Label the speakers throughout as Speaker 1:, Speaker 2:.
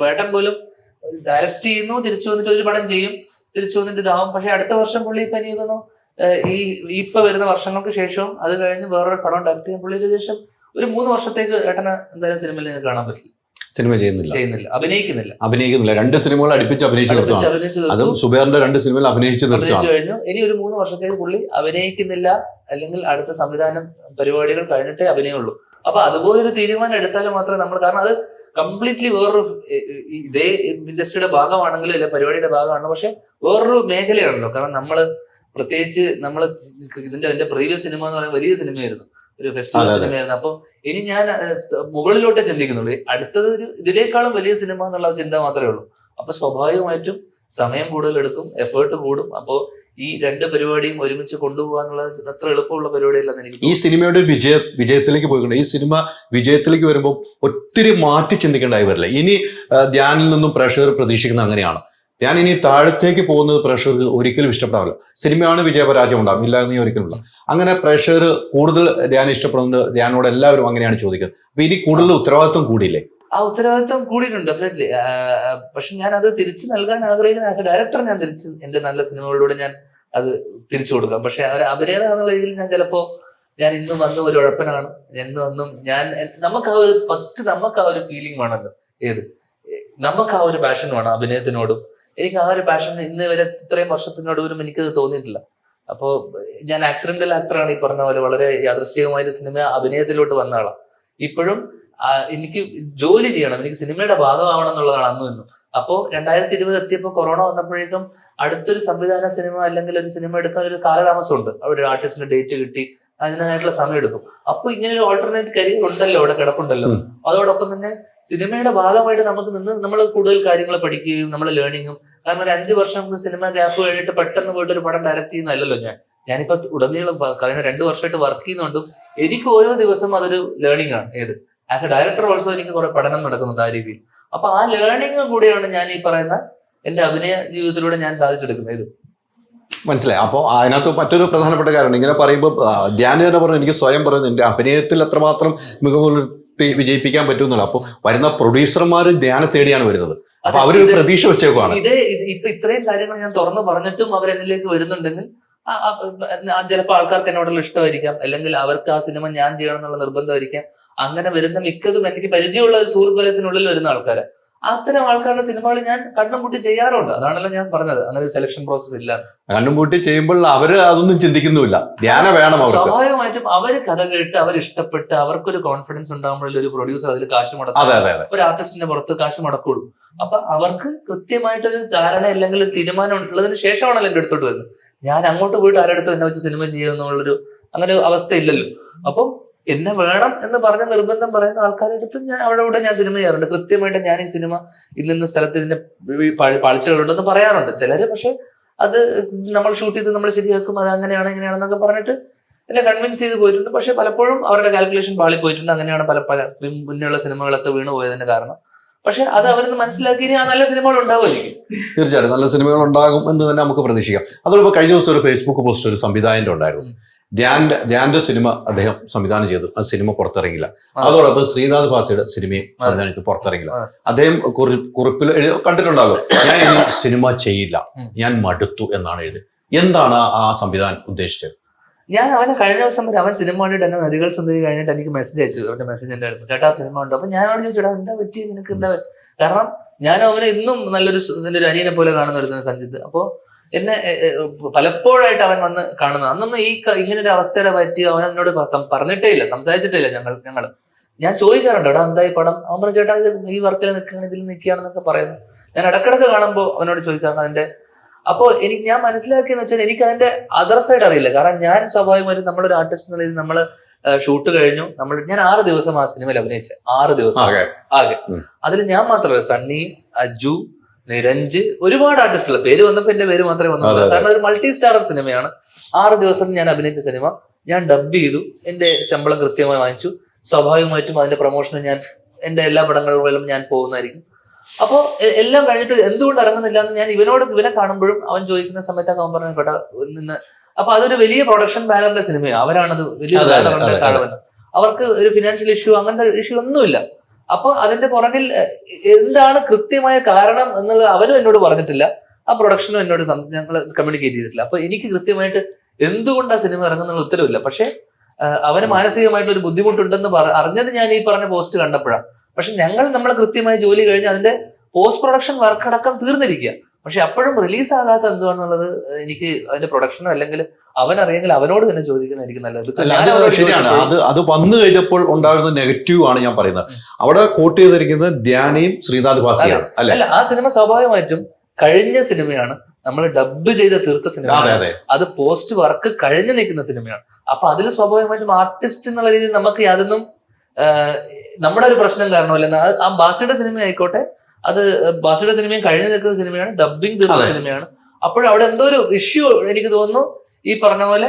Speaker 1: പേട്ടൻ പോലും ഡയറക്റ്റ് ചെയ്യുന്നു തിരിച്ചു വന്നിട്ട് ഒരു പടം ചെയ്യും തിരിച്ചു വന്നിട്ട് ഇതാവും. പക്ഷെ അടുത്ത വർഷം പുള്ളി ഇപ്പൊ എനിക്ക് ഈ ഇപ്പൊ വരുന്ന വർഷങ്ങൾക്ക് ശേഷവും അത് കഴിഞ്ഞ് വേറൊരു പടം ഡയറക്റ്റ് ചെയ്യാൻ പുള്ളി ഏകദേശം ഒരു മൂന്ന് വർഷത്തേക്ക് ഏട്ടന് എന്തായാലും സിനിമയിൽ നിന്ന് കാണാൻ പറ്റില്ല.
Speaker 2: സിനിമ ചെയ്യുന്നില്ല.
Speaker 1: ചെയ്യുന്നില്ല. അഭിനയിക്കുന്നില്ല.
Speaker 2: അഭിനയിക്കുന്നില്ല. രണ്ട് സിനിമകൾ അടുപ്പിച്ച് അഭിനയിച്ചു അതും സുബേറിന്റെ രണ്ട് സിനിമയിൽ അഭിനയിച്ച്
Speaker 1: അഭിനയിച്ചു കഴിഞ്ഞു. ഇനി ഒരു മൂന്ന് വർഷത്തേക്ക് പുള്ളി അഭിനയിക്കുന്നില്ല. അല്ലെങ്കിൽ അടുത്ത സംവിധാനം പരിപാടികൾ കഴിഞ്ഞിട്ടേ അഭിനയമുള്ളൂ അപ്പൊ അതുപോലൊരു തീരുമാനം എടുത്താൽ മാത്രമേ നമ്മൾ കാരണം അത് കംപ്ലീറ്റ്ലി വേറൊരു ഇതേ ഇൻഡസ്ട്രിയുടെ ഭാഗമാണെങ്കിലും അല്ലെ പരിപാടിയുടെ ഭാഗമാണ് പക്ഷെ വേറൊരു മേഖലയാണല്ലോ. കാരണം നമ്മൾ പ്രത്യേകിച്ച് നമ്മൾ ഇതിന്റെ എന്റെ പ്രീവിയസ് സിനിമ എന്ന് പറയുന്നത് വലിയ സിനിമയായിരുന്നു ഒരു ഫെസ്റ്റിവൽ. സിനിമയായിരുന്നു അപ്പൊ ഇനി ഞാൻ മുകളിലോട്ടേ ചിന്തിക്കുന്നുള്ളൂ. അടുത്തത് ഒരു ഇതിനേക്കാളും വലിയ സിനിമ എന്നുള്ള ചിന്ത മാത്രമേ ഉള്ളൂ. അപ്പൊ സ്വാഭാവികമായിട്ടും സമയം കൂടുതൽ എടുക്കും എഫേർട്ട് കൂടും. അപ്പോ ഈ രണ്ട് പരിപാടിയും ഒരുമിച്ച് കൊണ്ടുപോകാന്നുള്ളത് അത്ര എളുപ്പമുള്ള പരിപാടിയല്ലെന്ന് എനിക്ക്
Speaker 2: ഈ സിനിമയുടെ വിജയ വിജയത്തിലേക്ക് പോയിക്കൊണ്ട് ഈ സിനിമ വിജയത്തിലേക്ക് വരുമ്പോൾ ഒത്തിരി മാറ്റി ചിന്തിക്കേണ്ടായി വരില്ല. ഇനി ധ്യാനിൽ നിന്നും പ്രേക്ഷകർ പ്രതീക്ഷിക്കുന്നത് അങ്ങനെയാണ്. ഞാൻ ഇനി താഴത്തേക്ക് പോകുന്നത് പ്രേക്ഷകർക്ക് ഒരിക്കലും ഇഷ്ടപ്പെടാവില്ല സിനിമയാണ് വിജയപരാജയം ഉണ്ടാകും ഇല്ല എന്ന് ഒരിക്കലും ഇല്ല. അങ്ങനെ പ്രേക്ഷകർ കൂടുതൽ ധ്യാനം ഇഷ്ടപ്പെടുന്നത് ധ്യാനോട് എല്ലാവരും അങ്ങനെയാണ് ചോദിക്കുന്നത്. അപ്പൊ ഇനി കൂടുതൽ ഉത്തരവാദിത്വം കൂടിയില്ലേ?
Speaker 1: ആ ഉത്തരവാദിത്വം കൂടിയിട്ടുണ്ട് ഡെഫിനറ്റ്ലി പക്ഷെ ഞാൻ അത് തിരിച്ചു നൽകാൻ ആഗ്രഹിക്കുന്ന ആസ് എ ഡയറക്ടർ ഞാൻ തിരിച്ച് എന്റെ നല്ല സിനിമകളിലൂടെ ഞാൻ അത് തിരിച്ചു കൊടുക്കാം. പക്ഷെ അവർ അഭിനേത എന്നുള്ള രീതിയിൽ ഞാൻ ചിലപ്പോ ഞാൻ ഇന്ന് വന്ന ഒരു ഉഴപ്പനാണ്. എന്ന് വന്നും ഞാൻ നമുക്ക് ആ ഒരു ഫസ്റ്റ് നമുക്ക് ആ ഒരു ഫീലിംഗ് വേണമല്ലോ. ഏത്? നമുക്ക് ആ ഒരു പാഷൻ വേണം അഭിനയത്തിനോടും. എനിക്ക് ആ ഒരു പാഷൻ ഇന്ന് വരെ ഇത്രയും വർഷത്തിനോടും എനിക്കത് തോന്നിയിട്ടില്ല. അപ്പോ ഞാൻ ആക്സിഡന്റൽ ആക്ടറാണ് ഈ പറഞ്ഞ പോലെ വളരെ യാദൃശ്ചികമായ സിനിമ അഭിനയത്തിലോട്ട് വന്ന ആളാണ് ഇപ്പോഴും എനിക്ക് ജോലി ചെയ്യണം എനിക്ക് സിനിമയുടെ ഭാഗമാവണം എന്നുള്ളതാണ് അന്നും നിന്നും അപ്പോൾ രണ്ടായിരത്തി ഇരുപത് എത്തിയപ്പോൾ കൊറോണ വന്നപ്പോഴേക്കും അടുത്തൊരു സംവിധാന സിനിമ അല്ലെങ്കിൽ ഒരു സിനിമ എടുക്കാൻ ഒരു കാലതാമസമുണ്ട്. അവിടെ ഒരു ആർട്ടിസ്റ്റിന്റെ ഡേറ്റ് കിട്ടി അതിനായിട്ടുള്ള സമയം എടുക്കും. അപ്പൊ ഇങ്ങനെ ഒരു ഓൾട്ടർനേറ്റ് കരിയർ ഉണ്ടല്ലോ അവിടെ കിടപ്പുണ്ടല്ലോ. അതോടൊപ്പം തന്നെ സിനിമയുടെ ഭാഗമായിട്ട് നമുക്ക് നിന്ന് നമ്മൾ കൂടുതൽ കാര്യങ്ങൾ പഠിക്കുകയും നമ്മൾ ലേണിങ്ങും കാരണം ഒരു അഞ്ച് വർഷം നമുക്ക് സിനിമ ഗ്യാപ്പ് കഴിഞ്ഞിട്ട് പെട്ടെന്ന് പോയിട്ട് ഒരു പടം ഡയറക്റ്റ് ചെയ്യുന്നതല്ലോ ഞാൻ. ഞാനിപ്പോ ഉടനീളം കഴിഞ്ഞ രണ്ട് വർഷമായിട്ട് വർക്ക് ചെയ്യുന്നുണ്ടും എനിക്ക് ഓരോ ദിവസം അതൊരു ലേണിംഗ് ആണ്. ഏത്? ആസ് എ ഡയറക്ടർ ഓൾസോ എനിക്ക് കുറെ പഠനം നടക്കുന്നുണ്ട് ആ രീതിയിൽ. അപ്പൊ ആ ലേണിംഗ് കൂടിയാണ് ഞാൻ ഈ പറയുന്ന എന്റെ അഭിനയ ജീവിതത്തിലൂടെ ഞാൻ സാധിച്ചെടുക്കുന്നത്. ഇത്.
Speaker 2: മനസ്സിലായി. അപ്പോൾ അതിനകത്ത് മറ്റൊരു പ്രധാനപ്പെട്ട കാര്യമാണ് ഇങ്ങനെ പറയുമ്പോൾ ധ്യാനം തന്നെ പറഞ്ഞു എനിക്ക് സ്വയം പറയുന്നു എന്റെ അഭിനയത്തിൽ എത്രമാത്രം മികവ് പുലർത്തി വിജയിപ്പിക്കാൻ പറ്റുമെന്നുള്ള അപ്പോൾ വരുന്ന പ്രൊഡ്യൂസർമാരും ധ്യാനം തേടിയാണ് വരുന്നത്. അപ്പൊ അവർ
Speaker 1: ഇത്
Speaker 2: പ്രതീക്ഷ വെച്ചേക്കുവാണ്.
Speaker 1: ഇതേ ഇപ്പൊ ഇത്രയും കാര്യങ്ങൾ ഞാൻ തുറന്നു പറഞ്ഞിട്ടും അവർ എന്നിലേക്ക് വരുന്നുണ്ടെങ്കിൽ ചിലപ്പോൾ ആൾക്കാർക്ക് എന്നോടുള്ള ഇഷ്ടമായിരിക്കാം. അല്ലെങ്കിൽ അവർക്ക് ആ സിനിമ ഞാൻ ചെയ്യണം എന്നുള്ള നിർബന്ധമായിരിക്കാം. അങ്ങനെ വരുന്ന മിക്കതും എനിക്ക് പരിചയമുള്ള ഒരു സുഹൃത്ത് വലയത്തിനുള്ളിൽ വരുന്ന ആൾക്കാരെ. അത്തരം ആൾക്കാരുടെ സിനിമകൾ ഞാൻ കണ്ണും പൂട്ടി ചെയ്യാറുണ്ട്. അതാണല്ലോ ഞാൻ പറഞ്ഞത്. അങ്ങനെ ഒരു സെലക്ഷൻ പ്രോസസ് ഇല്ല.
Speaker 2: കണ്ണും പൂട്ടി ചെയ്യുമ്പോൾ അവർ അതൊന്നും ചിന്തിക്കുന്നുമില്ല. ധ്യാനം വേണം
Speaker 1: സ്വാഭാവികമായിട്ടും അവർ കഥ കേട്ട് അവർ ഇഷ്ടപ്പെട്ട് അവർക്കൊരു കോൺഫിഡൻസ് ഉണ്ടാകുമ്പോഴല്ലേ ഒരു പ്രൊഡ്യൂസർ അതിൽ കാശ് മുടക്കും. ഒരു ആർട്ടിസ്റ്റിന്റെ പുറത്ത് കാശ് മുടക്കുള്ളൂ. അപ്പൊ അവർക്ക് കൃത്യമായിട്ടൊരു ധാരണ അല്ലെങ്കിൽ ഒരു തീരുമാനം ഉള്ളതിന് ശേഷമാണല്ലോ എന്റെ അടുത്തോട്ട് വരുന്നത്. ഞാൻ അങ്ങോട്ട് പോയിട്ട് ആരുടെ അടുത്ത് എന്നെ വെച്ച് സിനിമ ചെയ്യുന്നുള്ളൊരു അങ്ങനെ ഒരു അവസ്ഥ ഇല്ലല്ലോ അപ്പം എന്നെ വേണം എന്ന് പറഞ്ഞ നിർബന്ധം പറയുന്ന ആൾക്കാരുടെ അടുത്ത് ഞാൻ അവിടെ ഇവിടെ ഞാൻ സിനിമ ചെയ്യാറുണ്ട്. കൃത്യമായിട്ട് ഞാൻ ഈ സിനിമ ഇന്ന സ്ഥലത്ത് ഇതിന്റെ പാളിച്ചകളുണ്ടെന്ന് പറയാറുണ്ട്. ചിലര് പക്ഷെ അത് നമ്മൾ ഷൂട്ട് ചെയ്ത് നമ്മൾ ശരിയാക്കും അത് അങ്ങനെയാണ് ഇങ്ങനെയാണെന്നൊക്കെ പറഞ്ഞിട്ട് എന്നെ കൺവിൻസ് ചെയ്ത് പോയിട്ടുണ്ട്. പക്ഷെ പലപ്പോഴും അവരുടെ കാൽക്കുലേഷൻ പാളി പോയിട്ടുണ്ട് അങ്ങനെയാണ് പല പല മുന്നേയുള്ള സിനിമകളൊക്കെ വീണു പോയതിന്റെ കാരണം. പക്ഷെ അത് അവരത് മനസ്സിലാക്കി ഇനി ആ നല്ല സിനിമകൾ ഉണ്ടാവുമായിരിക്കും
Speaker 2: തീർച്ചയായിട്ടും നല്ല സിനിമകൾ ഉണ്ടാകും എന്ന് തന്നെ നമുക്ക് പ്രതീക്ഷിക്കാം. അതോടൊപ്പം കഴിഞ്ഞ ദിവസം ഒരു ഫേസ്ബുക്ക് പോസ്റ്റ് ഒരു സംവിധായകന്റെ ഉണ്ടായിരുന്നു. ധ്യാന്റെ ധ്യാന്റെ സിനിമ അദ്ദേഹം സംവിധാനം ചെയ്തു. ആ സിനിമ പുറത്തിറങ്ങില്ല. അതോടൊപ്പം ശ്രീനാഥ് ഭാസിയുടെ സിനിമയും സംവിധാനം ചെയ്ത് പുറത്തിറങ്ങില്ല അദ്ദേഹം കുറിപ്പിൽ എഴുതി കണ്ടിട്ടുണ്ടാകും. ഞാൻ സിനിമ ചെയ്യില്ല. ഞാൻ മടുത്തു എന്നാണ് എഴുതി. എന്താണ് ആ സംവിധാനം ഉദ്ദേശിച്ചത്?
Speaker 1: ഞാൻ അവനെ കഴിഞ്ഞ ദിവസം വരെ അവൻ സിനിമ കണ്ടിട്ട് എന്നെ നദികൾ സുന്ദരി കഴിഞ്ഞിട്ട് എനിക്ക് മെസ്സേജ് അയച്ചു. അവന്റെ മെസ്സേജ് എന്റെ അടുത്ത്. ചേട്ടാ സിനിമ ഉണ്ട്. അപ്പൊ ഞാൻ ചോദിച്ചു എന്താ പറ്റി നിനക്ക് എന്താ കാരണം ഞാൻ അവനെ ഇന്നും നല്ലൊരു ഒരു അനിയനെ പോലെ കാണുന്ന ഒരു സഞ്ജിത്ത്. അപ്പോ എന്നെ പലപ്പോഴായിട്ട് അവൻ വന്ന് കാണുന്നത് അന്നൊന്നും ഈ ഇങ്ങനെ ഒരു അവസ്ഥയുടെ പറ്റി അവൻ എന്നോട് പറഞ്ഞിട്ടേ ഇല്ല സംസാരിച്ചിട്ടേ ഇല്ല ഞങ്ങൾ ഞങ്ങൾ ഞാൻ ചോദിക്കാറുണ്ട് എടാ എന്താ ഈ പടം? അവൻ പറഞ്ഞു ചേട്ടാ ഇത് ഈ വർക്കിൽ നിൽക്കുകയാണ് ഇതിൽ നിൽക്കുകയാണെന്നൊക്കെ പറയുന്നു. ഞാൻ ഇടക്കിടക്ക് കാണുമ്പോൾ അവനോട് ചോദിക്കാറുണ്ട് അതിന്റെ അപ്പോ എനിക്ക് ഞാൻ മനസ്സിലാക്കിയെന്ന് വെച്ചാൽ എനിക്ക് അതിന്റെ അതർ സൈഡ് അറിയില്ല. കാരണം ഞാൻ സ്വാഭാവികമായിട്ടും നമ്മളൊരു ആർട്ടിസ്റ്റ് എന്നുള്ള രീതിയിൽ നമ്മൾ ഷൂട്ട് കഴിഞ്ഞു. നമ്മൾ ഞാൻ ആറ് ദിവസം ആ സിനിമയിൽ അഭിനയിച്ച. ആറ് ദിവസം.
Speaker 2: ആകെ.
Speaker 1: അതിൽ ഞാൻ മാത്രമല്ല സണ്ണി അജു നിരഞ്ജ് ഒരുപാട് ആർട്ടിസ്റ്റുകൾ പേര് വന്നപ്പോ എന്റെ പേര് മാത്രമേ വന്നുള്ളൂ. കാരണം ഒരു മൾട്ടി സ്റ്റാർ സിനിമയാണ്. ആറ് ദിവസം ഞാൻ അഭിനയിച്ച സിനിമ. ഞാൻ ഡബ് ചെയ്തു. എന്റെ ശമ്പളം കൃത്യമായി വാങ്ങിച്ചു. സ്വാഭാവികമായിട്ടും അതിന്റെ പ്രൊമോഷന് ഞാൻ എന്റെ എല്ലാ പടങ്ങളിലും ഞാൻ പോകുന്നതായിരിക്കും. അപ്പോ എല്ലാം കഴിഞ്ഞിട്ട് എന്തുകൊണ്ട് ഇറങ്ങുന്നില്ല എന്ന് ഞാൻ ഇവനോട് ഇവനെ കാണുമ്പോഴും അവൻ ചോദിക്കുന്ന സമയത്തൊക്കെ അവൻ പറഞ്ഞു കേട്ടോ നിന്ന് അപ്പൊ അതൊരു വലിയ പ്രൊഡക്ഷൻ ബാനറിന്റെ സിനിമയാണ് അവരാണത് വലിയ അവർക്ക് ഒരു ഫിനാൻഷ്യൽ ഇഷ്യൂ അങ്ങനത്തെ ഇഷ്യൂ ഒന്നുമില്ല. അപ്പൊ അതിന്റെ പുറകിൽ എന്താണ് കൃത്യമായ കാരണം എന്നുള്ളത് അവനും എന്നോട് പറഞ്ഞിട്ടില്ല. ആ പ്രൊഡക്ഷനും എന്നോട് ഞങ്ങൾ കമ്മ്യൂണിക്കേറ്റ് ചെയ്തിട്ടില്ല. അപ്പൊ എനിക്ക് കൃത്യമായിട്ട് എന്തുകൊണ്ട് ആ സിനിമ ഇറങ്ങുന്നുള്ള ഉത്തരവില്ല. പക്ഷെ അവന് മാനസികമായിട്ട് ഒരു ബുദ്ധിമുട്ടുണ്ടെന്ന് അറിഞ്ഞത് ഞാൻ ഈ പറഞ്ഞ പോസ്റ്റ് കണ്ടപ്പോഴാണ് പക്ഷെ ഞങ്ങൾ നമ്മൾ കൃത്യമായി ജോലി കഴിഞ്ഞ് അതിന്റെ പോസ്റ്റ് പ്രൊഡക്ഷൻ വർക്ക് അടക്കം തീർന്നിരിക്കുക. പക്ഷെ അപ്പോഴും റിലീസ് ആകാത്ത എന്തുവാണെന്നുള്ളത് എനിക്ക് അതിന്റെ പ്രൊഡക്ഷനോ അല്ലെങ്കിൽ അവൻ അറിയെങ്കിൽ അവനോട് തന്നെ ചോദിക്കുന്നതായിരിക്കും നല്ലത്.
Speaker 2: ശരിയാണ്. അത് അത് വന്നു കഴിഞ്ഞപ്പോൾ ഉണ്ടാകുന്ന നെഗറ്റീവ് ആണ് ഞാൻ പറയുന്നത്. അവിടെ കോട്ട് ചെയ്തിരിക്കുന്നത് ധ്യാനയും ശ്രീനാഥ് ഭാസിയാണ് അല്ലെ?
Speaker 1: അല്ല ആ സിനിമ സ്വാഭാവികമായിട്ടും കഴിഞ്ഞ സിനിമയാണ്. നമ്മൾ ഡബ് ചെയ്ത് തീർത്ത സിനിമ
Speaker 2: അതെ
Speaker 1: പോസ്റ്റ് വർക്ക് കഴിഞ്ഞു നിൽക്കുന്ന സിനിമയാണ്. അപ്പൊ അതിൽ സ്വാഭാവികമായിട്ടും ആർട്ടിസ്റ്റ് എന്നുള്ള രീതിയിൽ നമുക്ക് യാതൊന്നും നമ്മുടെ ഒരു പ്രശ്നം കാരണമല്ല? ആ- ബാസിയുടെ സിനിമ ആയിക്കോട്ടെ അത് ബാസിയുടെ സിനിമയും കഴിഞ്ഞു നിൽക്കുന്ന സിനിമയാണ് ഡബിങ് തീർന്ന. സിനിമയാണ്. അപ്പോൾ അവിടെ എന്തോ ഒരു ഇഷ്യൂ എനിക്ക് തോന്നുന്നു ഈ പറഞ്ഞ പോലെ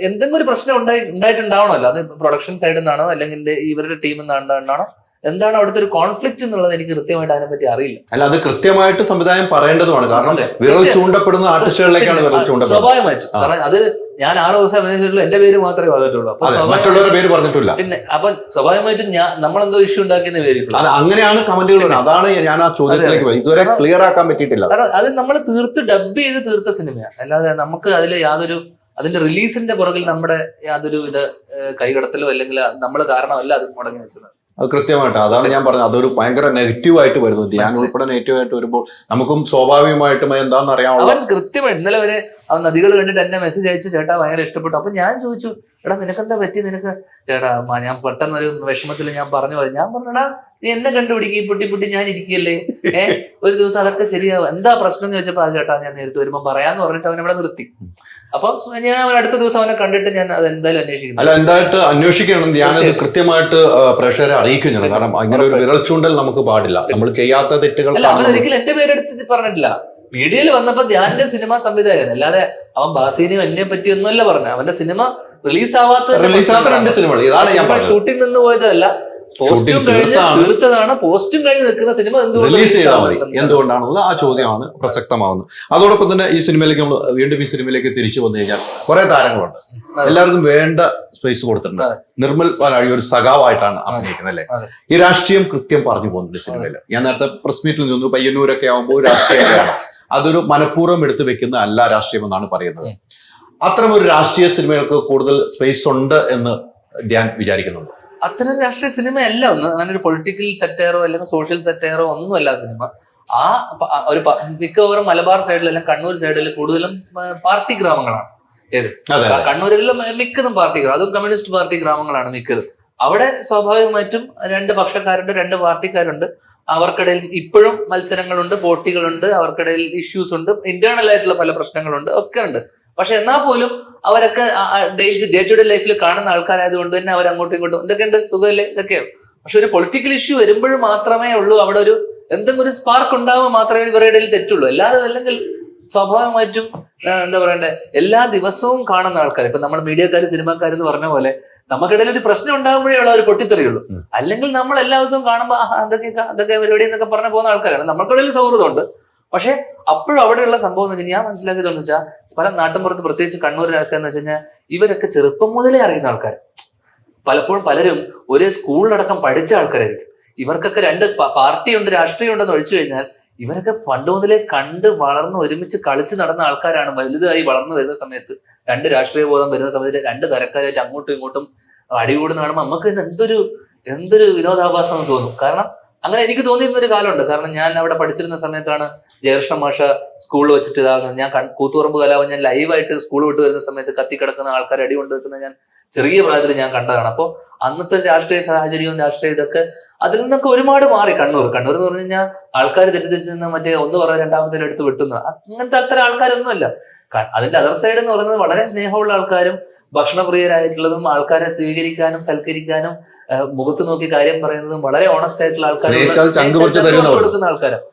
Speaker 1: എന്തെങ്കിലും ഒരു പ്രശ്നം ഉണ്ടായി ഉണ്ടായിട്ടുണ്ടാവണമല്ലോ? അത് പ്രൊഡക്ഷൻ സൈഡിൽ നിന്നാണോ അല്ലെങ്കിൽ ഇവരുടെ ടീമിൽ നിന്നാണോ? എന്താണ് അവിടുത്തെ ഒരു കോൺഫ്ലിക്റ്റ് എന്നുള്ളത് എനിക്ക് കൃത്യമായിട്ട് അതിനെപ്പറ്റി അറിയില്ല.
Speaker 2: അല്ല അത് കൃത്യമായിട്ട് സംവിധായം പറയേണ്ടതുമാണ്. കാരണം വിരൽ ചൂണ്ടപ്പെടുന്ന ആർട്ടിസ്റ്റുകളിലേക്കാണ് വിരൽ ചൂണ്ടപ്പെടുന്നത്.
Speaker 1: സ്വാഭാവികമായിട്ടും. കാരണം അത് ഞാൻ ആറ് ദിവസം അഭിനയിച്ചിട്ടുള്ളൂ എന്റെ പേര് മാത്രമേ പറഞ്ഞിട്ടുള്ളൂ.
Speaker 2: മറ്റുള്ളവരുടെ പേര് പറഞ്ഞിട്ടില്ല.
Speaker 1: പിന്നെ അപ്പൊ സ്വാഭാവികമായിട്ടും ഞാൻ നമ്മളെന്തോ ഇഷ്യൂ ഉണ്ടാക്കിയെന്ന് പേരിട്ടുള്ളൂ
Speaker 2: അത് അങ്ങനെയാണ് കമന്റുകൾ അതാണ് ഞാൻ ആ ചോദ്യത്തിലേക്ക് ഇതുവരെ ക്ലിയർ ആക്കാൻ പറ്റിയിട്ടില്ല.
Speaker 1: കാരണം അത് നമ്മൾ തീർത്ത് ഡബ് ചെയ്ത് തീർത്ത സിനിമയാണ്. അല്ലാതെ നമുക്ക് അതിൽ യാതൊരു അതിന്റെ റിലീസിന്റെ പുറകിൽ നമ്മുടെ യാതൊരു ഇത് കൈകടത്തലോ അല്ലെങ്കിൽ നമ്മൾ കാരണമല്ല അത് മുടങ്ങി വെച്ചത്
Speaker 2: അത് കൃത്യമായിട്ട്. അതാണ് ഞാൻ പറഞ്ഞത്. അതൊരു ഭയങ്കര നെഗറ്റീവ് ആയിട്ട് വരുന്നു. ധ്യാൻ. ഉൾപ്പെടെ നെഗറ്റീവ് ആയിട്ട് വരുമ്പോൾ നമുക്കും സ്വാഭാവികമായിട്ടും എന്താണെന്ന് അറിയാമല്ലോ
Speaker 1: അവൻ കൃത്യമായിട്ട് ഇന്നലെ വരെ അവൻ നദികൾ കണ്ടിട്ട് എന്നെ മെസ്സേജ് അയച്ചു ചേട്ടാ ഭയങ്കര ഇഷ്ടപ്പെട്ടു. അപ്പൊ ഞാൻ ചോദിച്ചു എടാ നിനക്കെന്താ പറ്റി നിനക്ക് ചേട്ടാ മ- ഞാൻ പെട്ടെന്ന് ഒരു വിഷമത്തിൽ ഞാൻ പറഞ്ഞു പോയി. ഞാൻ പറഞ്ഞടാ നീ എന്നെ കണ്ടുപിടിക്കും. പൊട്ടി പൊട്ടി ഞാൻ ഇരിക്കുകയല്ലേ? ഏ ഒരു ദിവസം അതൊക്കെ ശരിയാവും. എന്താ പ്രശ്നം എന്ന് ചോദിച്ചപ്പോ ആ ചേട്ടാ ഞാൻ നേരിട്ട് വരുമ്പോ പറയാന്ന് പറഞ്ഞിട്ട് അവൻ ഇവിടെ നിർത്തി. അപ്പൊ ഞാൻ അവൻ അടുത്ത ദിവസം അവനെ കണ്ടിട്ട് ഞാൻ അത് എന്തായാലും അന്വേഷിക്കുന്നു.
Speaker 2: അല്ല എന്തായിട്ട് അന്വേഷിക്കണം? ഞാനത്. കൃത്യമായിട്ട് ആ, പ്രേക്ഷകരെ അറിയിക്കുന്നതാണ് കാരണം അങ്ങനെ ഒരു വിരൽ ചൂണ്ടൽ നമുക്ക് പാടില്ല. നമ്മൾ ചെയ്യാത്ത തെറ്റുകൾ
Speaker 1: ഒരിക്കലും എന്റെ പേരെടുത്ത് പറഞ്ഞിട്ടില്ല. മീഡിയയിൽ വന്നപ്പോ ധ്യാനിന്റെ സിനിമ സംവിധായകൻ. അല്ലാതെ അവൻ ബാസീനെയും എന്നെ പറ്റി ഒന്നുമല്ല പറഞ്ഞു അവന്റെ സിനിമ റിലീസ് ആവാത്ത
Speaker 2: റിലീസ് ആവാത്ത രണ്ട് സിനിമകൾ. ഇതാണ്
Speaker 1: ഷൂട്ടിംഗ് നിന്ന് പോയതല്ല. പോസ്റ്റും കഴിഞ്ഞ് തീർത്തതാണ്. പോസ്റ്റും കഴിഞ്ഞ് നിൽക്കുന്ന സിനിമ
Speaker 2: റിലീസ്
Speaker 1: release
Speaker 2: ചെയ്താൽ മതി. എന്തുകൊണ്ടാണെന്നുള്ള ആ ചോദ്യമാണ് പ്രസക്തമാവുന്നത്. അതോടൊപ്പം തന്നെ ഈ സിനിമയിലേക്ക് നമ്മൾ വീണ്ടും ഈ സിനിമയിലേക്ക് തിരിച്ചു വന്നു കഴിഞ്ഞാൽ കുറെ താരങ്ങളുണ്ട്. എല്ലാവർക്കും വേണ്ട സ്പേസ് കൊടുത്തിട്ടുണ്ട്. നിർമ്മൽ പാലാഴി ഒരു സഖാവായിട്ടാണ് അഭിനയിക്കുന്നത് അല്ലേ? ഈ രാഷ്ട്രീയം കൃത്യം പറഞ്ഞു പോകുന്നുണ്ട് സിനിമയിൽ ഞാൻ നേരത്തെ പ്രസ് മീറ്റിൽ നിന്നു. പയ്യന്നൂരൊക്കെ ആകുമ്പോൾ രാഷ്ട്രീയമാണ്. അതൊരു മനഃപൂർവം എടുത്തു വെക്കുന്ന അല്ല രാഷ്ട്രീയം എന്നാണ് പറയുന്നത്. അത്തരം ഒരു രാഷ്ട്രീയ സിനിമകൾക്ക് കൂടുതൽ സ്പേസ് ഉണ്ട് എന്ന് ധ്യാൻ വിചാരിക്കുന്നുണ്ട്.
Speaker 1: അത്തരം രാഷ്ട്രീയ സിനിമയല്ല ഒന്ന്. അങ്ങനെ ഒരു പൊളിറ്റിക്കൽ സെറ്റയറോ അല്ലെങ്കിൽ സോഷ്യൽ സെറ്റയറോ ഒന്നുമല്ല സിനിമ. ആ ഒരു മിക്കവാറും മലബാർ സൈഡിൽ അല്ലെങ്കിൽ കണ്ണൂർ സൈഡിൽ കൂടുതലും പാർട്ടി ഗ്രാമങ്ങളാണ്. ഏത്?
Speaker 2: അതെ അതെ.
Speaker 1: കണ്ണൂരിലും മിക്കതും പാർട്ടി ഗ്രാമം അതും കമ്മ്യൂണിസ്റ്റ് പാർട്ടി ഗ്രാമങ്ങളാണ് മിക്കതും. അവിടെ സ്വാഭാവികമായിട്ടും രണ്ട് പക്ഷക്കാരുണ്ട് രണ്ട് പാർട്ടിക്കാരുണ്ട്. അവർക്കിടയിൽ ഇപ്പോഴും മത്സരങ്ങളുണ്ട് പോട്ടികളുണ്ട് അവർക്കിടയിൽ ഇഷ്യൂസ് ഉണ്ട്. ഇന്റേണൽ ആയിട്ടുള്ള പല പ്രശ്നങ്ങളുണ്ട് ഒക്കെ ഉണ്ട്. പക്ഷെ എന്നാൽ പോലും അവരൊക്കെ ഡെയിലി ഡേ ടു ഡേ ലൈഫിൽ കാണുന്ന ആൾക്കാരായതുകൊണ്ട് തന്നെ അവർ അങ്ങോട്ടും ഇങ്ങോട്ടും എന്തൊക്കെയുണ്ട്? സുഖമല്ലേ? ഇതൊക്കെയാണ് പക്ഷെ ഒരു പൊളിറ്റിക്കൽ ഇഷ്യൂ വരുമ്പോൾ മാത്രമേ ഉള്ളൂ അവിടെ ഒരു എന്തെങ്കിലും ഒരു സ്പാർക്ക് ഉണ്ടാവുമ്പോൾ മാത്രമേ ഇവരുടെ ഇടയിൽ തെറ്റുള്ളൂ. അല്ലാതെ അല്ലെങ്കിൽ സ്വാഭാവികമായിട്ടും എന്താ പറയണ്ടേ? എല്ലാ ദിവസവും കാണുന്ന ആൾക്കാർ ഇപ്പൊ നമ്മൾ മീഡിയക്കാർ സിനിമാക്കാർ എന്ന് പറഞ്ഞ പോലെ നമുക്കിടയിൽ ഒരു പ്രശ്നം ഉണ്ടാകുമ്പോഴേ ഉള്ള ഒരു പൊട്ടിത്തെറിയുള്ളൂ.
Speaker 2: അല്ലെങ്കിൽ
Speaker 1: നമ്മൾ എല്ലാ ദിവസവും കാണുമ്പോൾ അതൊക്കെ അതൊക്കെ പരിപാടി എന്നൊക്കെ പറഞ്ഞു പോകുന്ന ആൾക്കാരാണ്. നമ്മൾക്കിടയിൽ സൗഹൃദമുണ്ട്. പക്ഷെ അപ്പോഴും അവിടെയുള്ള സംഭവം എന്ന് വെച്ചാൽ ഞാൻ മനസ്സിലാക്കിയതെന്ന് വെച്ചാൽ പല നാട്ടിൻപുറത്ത് പ്രത്യേകിച്ച് കണ്ണൂരിനൊക്കെ എന്ന് വെച്ച് കഴിഞ്ഞാൽ ഇവരൊക്കെ ചെറുപ്പം മുതലേ അറിയുന്ന ആൾക്കാർ പലപ്പോഴും പലരും ഒരേ സ്കൂളിലടക്കം പഠിച്ച ആൾക്കാരായിരിക്കും. ഇവർക്കൊക്കെ രണ്ട് പാർട്ടി പാർട്ടിയുണ്ട് രാഷ്ട്രീയം ഉണ്ടെന്ന് ഒഴിച്ചു കഴിഞ്ഞാൽ ഇവരൊക്കെ പണ്ട് മുതലേ കണ്ട് വളർന്ന് ഒരുമിച്ച് കളിച്ച് നടന്ന ആൾക്കാരാണ് വലുതായി വളർന്നു വരുന്ന സമയത്ത്. രണ്ട് രാഷ്ട്രീയ ബോധം വരുന്ന സമയത്ത് രണ്ട് തരക്കാരായിട്ട് അങ്ങോട്ടും ഇങ്ങോട്ടും അടികൂടുന്ന കാണുമ്പോൾ നമുക്ക് എന്തൊരു എന്തൊരു വിനോദാഭാസം എന്ന് തോന്നും. കാരണം അങ്ങനെ എനിക്ക് തോന്നിയിരുന്ന ഒരു കാലമുണ്ട്. കാരണം ഞാൻ അവിടെ പഠിച്ചിരുന്ന സമയത്താണ് ജയകൃഷ്ണ മാഷ സ്കൂളിൽ വെച്ചിട്ട് ഇതാകുന്നത് ഞാൻ കൂത്തുപറമ്പ് കലാപം ഞാൻ ലൈവായിട്ട് സ്കൂൾ വിട്ട് വരുന്ന സമയത്ത് കത്തിക്കിടക്കുന്ന ആൾക്കാർ അടി കൊണ്ട് വെക്കുന്ന ഞാൻ ചെറിയ പ്രായത്തിൽ ഞാൻ കണ്ടതാണ്. അപ്പോൾ അന്നത്തെ രാഷ്ട്രീയ സാഹചര്യവും രാഷ്ട്രീയ ഇതൊക്കെ അതിൽ നിന്നൊക്കെ ഒരുപാട് മാറി. കണ്ണൂർ. കണ്ണൂർ എന്ന് പറഞ്ഞു കഴിഞ്ഞാൽ ആൾക്കാർ തെറ്റിദ്ധരിച്ചു നിന്ന് മറ്റേ ഒന്ന് പറഞ്ഞ രണ്ടാമത്തെ എടുത്ത് വിട്ടുന്ന. അങ്ങനത്തെ അത്ര ആൾക്കാരൊന്നുമല്ല. അതിന്റെ അതർ സൈഡ് എന്ന് പറയുന്നത് വളരെ സ്നേഹമുള്ള ആൾക്കാരും ഭക്ഷണപ്രിയരായിട്ടുള്ളതും ആൾക്കാരെ സ്വീകരിക്കാനും സൽക്കരിക്കാനും മുഖത്ത് നോക്കി കാര്യം പറയുന്നതും വളരെ ഓണസ്റ്റ് ആയിട്ടുള്ള ആൾക്കാർ. കൊടുക്കുന്ന ആൾക്കാരാണ്